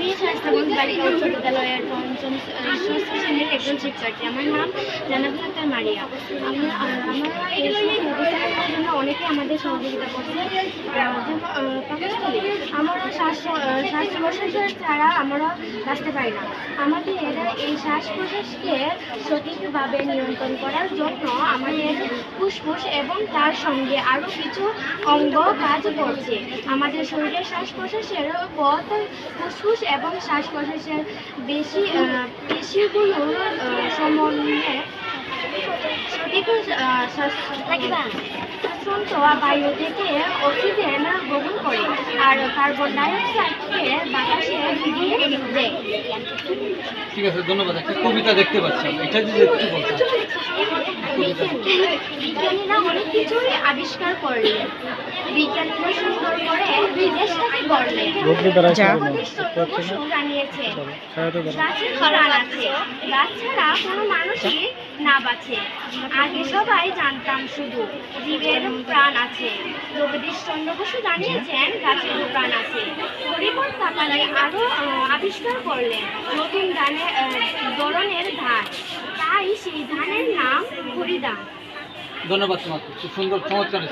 আমি শাস্তাগঞ্জ বালিকা উচ্চ বিদ্যালয়ের পঞ্চম ষষ্ঠ শ্রেণির একজন শিক্ষার্থী। আমার নাম জানাবুল আক্তার মারিয়া। আমি আহ, আমরা এই জন্য অনেকে আমাদের সহযোগিতা করছে। আমার আমরা শ্বাস প্রশ্বাসের ছাড়া আমরা বাঁচতে পারি না। আমাদের এই শ্বাস প্রশ্বাসকে সঠিকভাবে নিয়ন্ত্রণ করার জন্য আমাদের ফুসফুস এবং তার সঙ্গে আরও কিছু অঙ্গ কাজ করছে। আমাদের শরীরের শ্বাস প্রশ্বাসের পথ ফুসফুস এবং শ্বাস প্রশ্বাসের বেশি পেশিগুলোর সমন্বয়ে আহ, শ্বাস- বায়ু থেকে অক্সিজেন গ্রহণ করে আর কার্বন ডাইঅক্সাইডকে বাতাসে ফিরিয়ে দেয়। ঠিক আছে ধন্যবাদ। একটা কবিতা দেখতে পাচ্ছি এটা যদি একটু বলতেন বিজ্ঞানীরা অনেক কিছুই আবিষ্কার করলেন। বিজ্ঞানীরা সুন্দর করে দেশটাকে করলেন পশু জানিয়েছে গাছের প্রাণ আছে গাছ ছাড়া কোনো মানুষই না বাঁচে আগে সবাই জানতাম শুধু জীবের প্রাণ আছে জগদীশ চন্দ্র বসু জানিয়েছেন গাছের প্রাণ আছে হরিপদ তাকালে আরও আবিষ্কার করলেন নতুন ধানের আহ, ধরনের ধান। তাই সেই ধানের ধন্যবাদ তোমাকে সুন্দর চমৎকার।